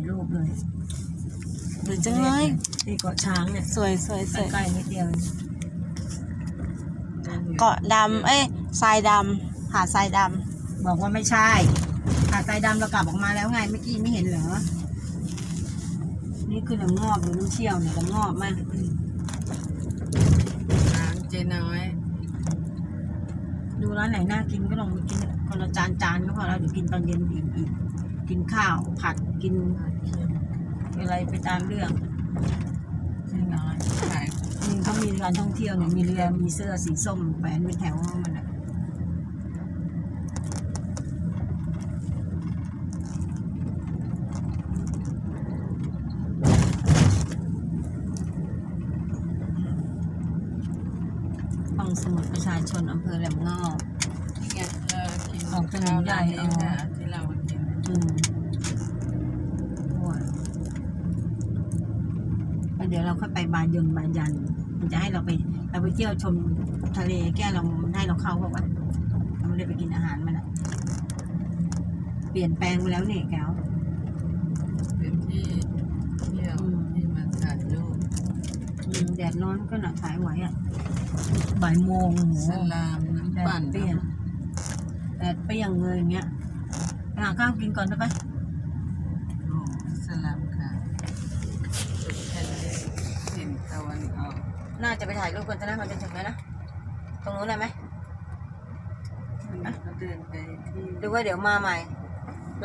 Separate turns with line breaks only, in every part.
ายรูปเลย
สวยจังเลย
ที่เกาะช้างเนี่ย
สวยสวยสวย
ใกล้ๆนิดเดียว
เกาะดำเอ้ยทรายดำหาดทรายด
บอกว่าไม่ใช่หาดทรายดำเรากลับออกมาแล้วไงเมื่อกี้ไม่เห็นเหรอนี่คือน้ำงอกหรือน้ำเชี่ยวเนี่ยน้ำงอกมาก
ร้านเจน้อย
ดูร้านไหนน่ากินก็ลองไปกินคนละจานจานก็พอแล้วเดี๋ยวกินตอนเย็นอีกอีก กินข้าว ผัดกินอะไรไปตามเรื่อง
เจน้อยขาย
นี่เขามีการท่องเที่ยวเนี่ยมีเรือมีเสื้อสีส้มแขวนเป็นแถวมันอะห้องสมุดประชาชนอำเภอแหลมงอบ
ที่ไงเรากิน
ออกถนนใหญ่
ข้าวร้านนี้
อ๋อ
นะที่เรากิน
อืมโอ้ยแล้ว เดี๋ยวเราค่อยไปบานยนต์บานยัน มันจะให้เราไปเราไปเที่ยวชมทะเลแก้เราให้เราเข้าบอกว่าเราไม่ได้ไปกินอาหารมันอะเปลี่ยนแปลงไปแล้วเนี่ยแก้ว
เป็นที่เที่ยว
อืม
ที่มาถ่ายรูป
อืมแดดร้อนก็หนักขายไหวอะบ่ายโมงโอ้โห
สลามน้ำ
แด
ปั่น
ดเปรี้ยงแดดเปรี้ยงเลยอย่างเงี้ยไปหาข้าวกินก่อนได้ปะ
โอ้สลามค่ะสุดแผ่นดินถิ่นตะวันออก
น่าจะไปถ่ายรูปกันจะนะมันจะถึงแล้วนะ ตรงนู้นได้ไหม
ก็เดินไปที่
หรือว่าเดี๋ยวมาใหม่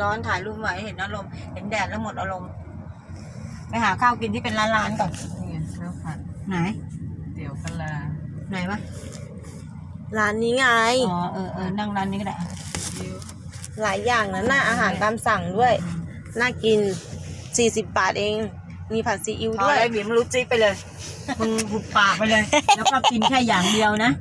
ร้อนถ่ายรูปใหม่เห็นอารมณ์เห็นแดดแล้วหมดอารมณ์ ไปหาข้าวกินที่เป็นร้านๆก่อน
นี่ไงข้าวผัด
ไหน
เตี๋ยวกะลา
ไหนวะำ
ร้านนี้ไง
อ๋อเออเออนั่งร้านนี้ก็ได้
ยิ้ว
หลายอย่างนะน่าอาหารตามสั่งด้วย น่ากิน40บาทเอง มีผัดซีอิ๊ว
พอ
ด้วย
แล้วบีมรู้จิ๊บไปเลย มึงหุบปากไปเลย แล้วก็กินแค่อย่างเดียวนะ